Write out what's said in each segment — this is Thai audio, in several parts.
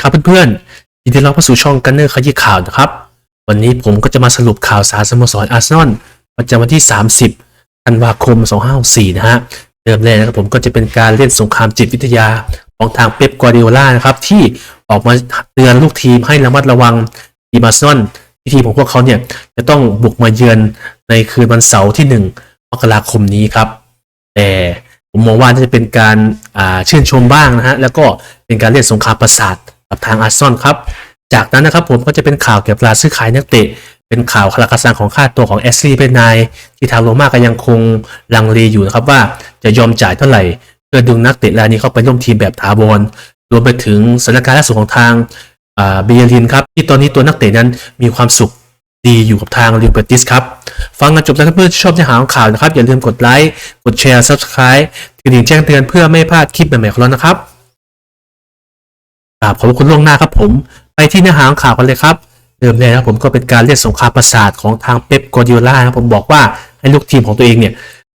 ครับเพื่อนๆยินดีต้อนรับเข้าสู่ช่องกันเนอร์ขยี้ข่าวนะครับ วันนี้ผมก็จะมาสรุปข่าวสารสโมสรอาร์เซนอลประจำวันที่ 30 ธันวาคม 2564 นะฮะเริ่มแรกนะครับผมก็จะเป็นการเล่นสงครามจิตวิทยาของทางเป๊ปกัวร์ดิโอลานะครับ ที่ออกมาเตือนลูกทีมให้ระมัดระวังทีมอาร์เซนอลที่ทีมของพวกเขาเนี่ยจะต้องบุกมาเยือนในคืนวันเสาร์ที่ 1 มกราคมนี้ครับ แต่ผมมองว่าน่าจะเป็นการาชื่นชมบ้างนะฮะ แล้วก็เป็นการเล่นสงครามประสาท กับทางอาร์ซอลครับ จากนั้นนะครับผมก็จะเป็นข่าวเกี่ยวกับการซื้อขายนักเตะ เป็นข่าวคาราคาซังของค่าตัวของแอสลีเป็นนายที่ทางโรม่าก็ยังคงลังเลอยู่นะครับว่าจะยอมจ่ายเท่าไหร่เพื่อดึงนักเตะรายนี้เข้าไปร่วมทีมแบบถาวรรวมไปถึงสถานการณ์ล่าสุดของทางเบียรินครับที่ตอนนี้ตัวนักเตะนั้นมีความสุขดีอยู่กับทางลิวเบติสครับ ฟังกันจบแล้วครับเพื่อนๆชอบเนื้อหาของข่าวนะครับ อย่าลืมกดไลค์ กดแชร์ Subscribe กระดิ่งแจ้งเตือนเพื่อไม่พลาดคลิปใหม่ๆของเรานะครับ บขอบคุณล่วงหน้าครับผม ไปที่เนื้อหาของข่าวกันเลยครับเริ่มแรกนะผมก็เป็นการเรียกสงครามประสาทของทางเป๊ปกัวร์ดิโอลานะครับผมบอกว่าให้ลูกทีมของตัวเองเนี่ย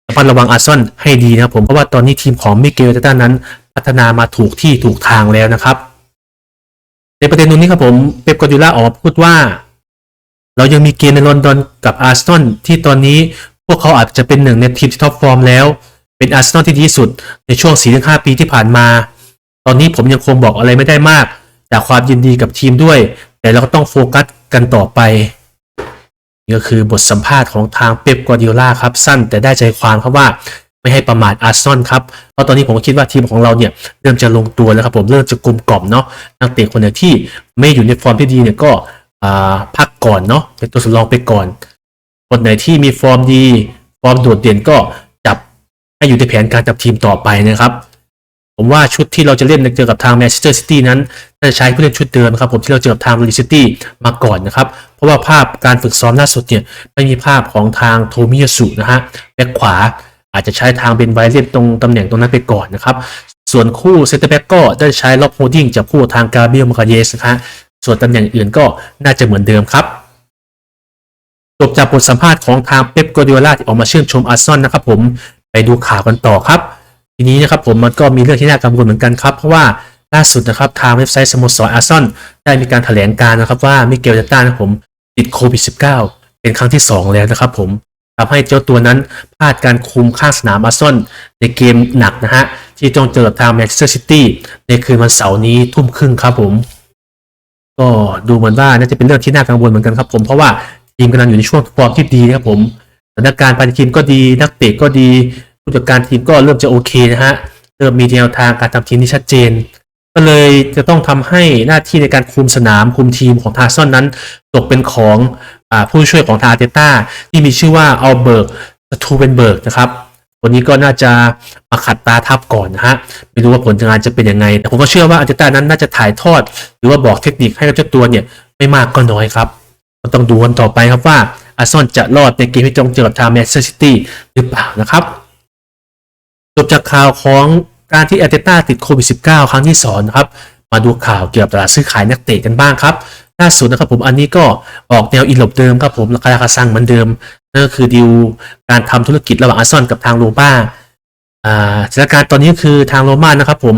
ระมัดระวังอาร์ซอลให้ดีนะครับผมเพราะว่าตอนนี้ทีมของมิเกลเตต้านั้น พัฒนามาถูกที่ถูกทางแล้วนะครับ ในประเด็นตรงนี้ครับผมเป๊ปกัวร์ดิโอลาออกมาพูดว่า เรายังมีเกมในลอนดอนกับอาร์ซอลที่ตอนนี้พวกเขาอาจจะเป็นหนึ่งในทีมที่ท็อปฟอร์มแล้ว เป็นอาร์เซนอลที่ดีที่สุดในช่วง 4-5 ปีที่ผ่านมา ตอนนี้ผมยังคงบอกอะไรไม่ได้มาก จากความยินดีกับทีมด้วย แต่เราก็ต้องโฟกัสกันต่อไปนี่ก็คือบทสัมภาษณ์ของทางเป๊ปกัวดิโอลาครับ สั้นแต่ได้ใจความครับว่าไม่ให้ประมาทอาร์ซอลครับเพราะตอนนี้ผมคิดว่าทีมของเราเนี่ยเริ่มจะลงตัวแล้วครับผมเริ่มจะกลมกล่อมเนาะนักเตะคนไหนที่ไม่อยู่ในฟอร์มที่ดีเนี่ยก็พักก่อนเนาะเป็นตัวสำรองไปก่อน คนไหนที่มีฟอร์มดี ฟอร์มโดดเด่นก็จับให้อยู่ในแผนการจับทีมต่อไปนะครับ ผมว่าชุดที่เราจะเล่นเจอกับทางแมนเชสเตอร์ซิตี้นั้นน่าจะใช้ผู้เล่นชุดเดิมครับผมที่เราเจอกับทางลิซิตี้มาก่อนนะครับ เพราะว่าภาพการฝึกซ้อมล่าสุดเนี่ยไม่มีภาพของทางโทมิยาสุนะฮะแบ็คขวาอาจจะใช้ทางเบนไวเล่นตรงตำแหน่งตรงนั้นไปก่อนนะครับ ส่วนคู่เซนเตอร์แบ็กก็ได้ใช้ล็อบโฮดดิ้งจากคู่ทางกาเบรียลมาคาเยสนะฮะส่วนตำแหน่งอื่นก็น่าจะเหมือนเดิมครับจบจากบทสัมภาษณ์ของทางเป๊ปกัวร์ดิโอลาที่ออกมาเชื่นชมอาร์เซนอลนะครับผมไปดูข่าวกันต่อครับ ทีนี้นะครับผมมันก็มีเรื่องที่น่ากังวลเหมือนกันครับ เพราะว่าล่าสุดนะครับทางเว็บไซต์สโมสรอาร์ซอลได้มีการแถลงการนะครับว่ามิเกลจาต้านะผมติดโควิด -19 เป็นครั้งที่ 2 แล้วนะครับผมทำให้เจ้าตัวนั้นพลาดการคุมข้างสนามอาร์ซอลในเกมหนักนะฮะที่ต้องเจอกับทางแมนเชสเตอร์ซิตี้ในคืนวันเสาร์นี้ทุ่มครึ่งครับผมก็ดูเหมือนว่าน่าจะเป็นเรื่องที่น่ากังวลเหมือนกันครับผมเพราะว่าทีมกำลังอยู่ในช่วงฟอร์มที่ดีนะครับผมสถานการณ์ภายในทีมก็ดีนักเตะก็ดี ผู้จัดการทีมก็เริ่มจะโอเคนะฮะเริ่มมีแนวทางการทำทีมที่ชัดเจน ก็เลยจะต้องทำให้หน้าที่ในการคุมสนามคุมทีมของทาร์ซอนนั้น ตกเป็นของอผู้ช่วยของทาร์เตต้าที่มีชื่อว่าอัลเบิร์กสตูเบนเบิร์กนะครับคนนี้ก็น่าจะมาขัดตาทับก่อนนะฮะไม่รู้ว่าผลงานจะเป็นยังไง แต่ผมก็เชื่อว่าอาร์เตต้านั้นน่าจะถ่ายทอด หรือว่าบอกเทคนิคให้กับเจ้าตัวเนี่ยไม่มากก็น้อยครับก็ต้องดูกันต่อไปครับว่าอาร์ซอลจะรอดในเกมที่ต้องเจอกับทางแมนเชสเตอร์ซิตี้หรือเปล่านะครับ จบจากข่าวของการที่อาร์เตต้าติดโควิด -19 ครั้งที่สองนะครับ มาดูข่าวเกี่ยวกับตลาดซื้อขายนักเตะกันบ้างครับล่าสุดนะครับผมอันนี้ก็ออกแนวอินหลบเดิมครับผมราคาราคาสั่งเหมือนเดิมนั่นก็คือดีลการทำธุรกิจระหว่างอาร์ซอลกับทางโรม่าอ่าสถานการณ์ตอนนี้คือทางโรม่านะครับผม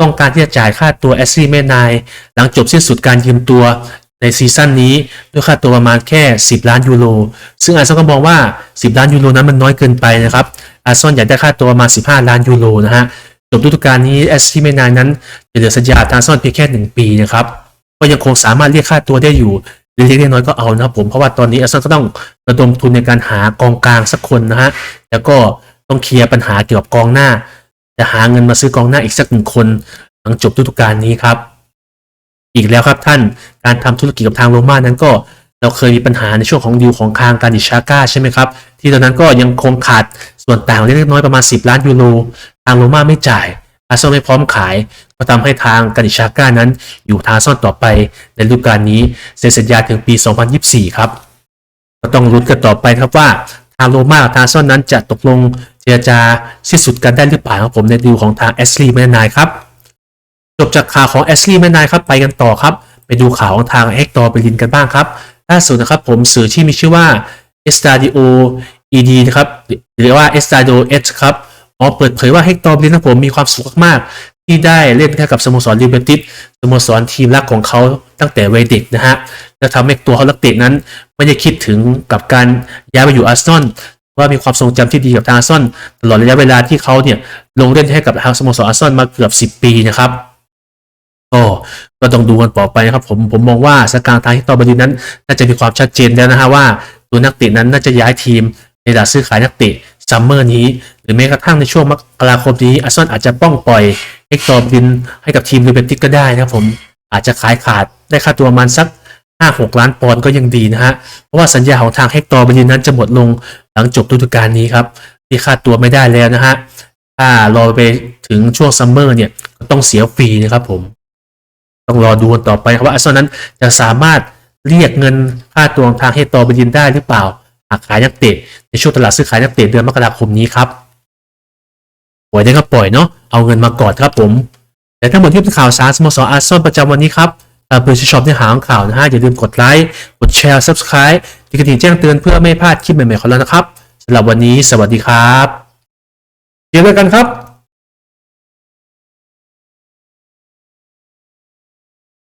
ต้องการที่จะจ่ายค่าตัวแอสซี่เมนายหลังจบสิ้นสุดการยืมตัว ในซีซั่นนี้ด้วยค่าตัวประมาณแค่ 10 ล้านยูโร ซึ่งอาร์เซนอลก็มองว่า 10 ล้านยูโรนั้นมันน้อยเกินไปนะครับ อาร์เซนอลอยากได้ค่าตัวประมาณ 15 ล้านยูโรนะฮะ จบฤดูกาลนี้แอสซี่เมนายนั้นจะเหลือสัญญาทางซ่อนเพียงแค่ 1 ปีนะครับ ก็ยังคงสามารถเรียกค่าตัวได้อยู่เล็กๆน้อยๆก็เอานะครับผม เพราะว่าตอนนี้อาร์เซนอลก็ต้องระดมทุนในการหากองกลางสักคนนะฮะ แล้วก็ต้องเคลียร์ปัญหาเกี่ยวกับกองหน้า จะหาเงินมาซื้อกองหน้าอีกสักหนึ่งคนหลังจบฤดูกาลนี้ครับ อีกแล้วครับท่านการทำธุรกิจกับทางโรม่านั้นก็ เราเคยมีปัญหาในช่วงของดีลของทางการิชาก้าใช่ไหมครับ ที่ตอนนั้นก็ยังคงขาดส่วนต่างเล็กน้อยประมาณ 10 ล้านยูโรทางโรม่าไม่จ่ายอาร์เซนอลไม่พร้อมขาย ก็ทำให้ทางการิชาก้านั้น อยู่ทางซ่อนต่อไปในฤดูกาลนี้เซ็นสัญญาถึงปี 2024 ครับก็ต้องลุ้นกันต่อไปครับว่าทางโรม่าทางซ่อนนั้นจะตกลงเจรจาสิ้นสุดกันได้หรือเปล่าครับผมในดีลของทางแอสลีย์แมนนายครับ จบจากข่าวของแอสลีย์แมนนายครับไปกันต่อครับ ไปดูข่าวของทางเฮกตอร์เบลินกันบ้างครับล่าสุดนะครับผมสื่อที่มีชื่อว่า e s t a d i o ED นะครับหรือว่า e s t a d i o H ครับออกเปิดเผยว่าเฮกตอร์เบลินนะผมมีความสุขมากๆ ที่ได้เล่นให้กับสโมสรลิเบติสสโมสรทีมรักของเขาตั้งแต่วัยเด็กนะฮะและทำให้ตัวเขานักเตะนั้น ไม่ได้คิดถึงกับการย้ายมาอยู่อาร์เซนอลว่ามีความทรงจำที่ดีกับทางอาร์เซนอลตลอดระยะเวลาที่เขาเนี่ยลงเล่นให้กับทางสโมสรอาร์เซนอลมาเกือบ 10 ปีนะครับ ก็ก็ต้องดูกันต่อไปนะครับผมผมมองว่าสการทางที่ต่อบดีนั้น น่าจะมีความชัดเจนแล้วนะฮะว่าตัวนักเตะนั้นน่าจะย้ายทีมในตลาดซื้อขายนักเตะซัมเมอร์นี้ หรือแม้กระทั่งในช่วงมกราคมนี้อาร์เซนอลอาจจะป้องปล่อยเฮกตอร์บินให้กับทีมลิเบติสก็ได้นะครับผมอาจจะขายขาดได้ค่าตัวประมาณสัก 5-6 ล้านปอนด์ก็ยังดีนะฮะ เพราะว่าสัญญาของทางเฮกตอร์บินนั้นจะหมดลงหลังจบฤดูกาลนี้ครับที่ค่าตัวไม่ได้แล้วนะฮะ ถ้ารอไปถึงช่วงซัมเมอร์เนี่ย ก็ต้องเสียฟรีนะครับผม ต้องรอดูกันต่อไปครับว่าอาร์เซนอลนั้นจะสามารถเรียกเงินค่าตัวงทางเฮกตอร์บินได้หรือเปล่า หากขายนักเตะในช่วงตลาดซื้อขายนักเตะเดือนมกราคมนี้ครับปล่อยได้ก็ปล่อยเนาะเอาเงินมาก่อนครับผม แต่ทั้งหมดที่เป็นข่าวสารสโมสรอาร์เซนอลประจำวันนี้ครับตามเพื่อนที่ชอบเนื้อหาของข่าวนะฮะอย่าลืมกดไลค์กดแชร์ subscribe ติดกระดิ่งแจ้งเตือนเพื่อไม่พลาดคลิปใหม่ๆของเรานะครับสำหรับวันนี้ สวัสดีครับเจอกันครับ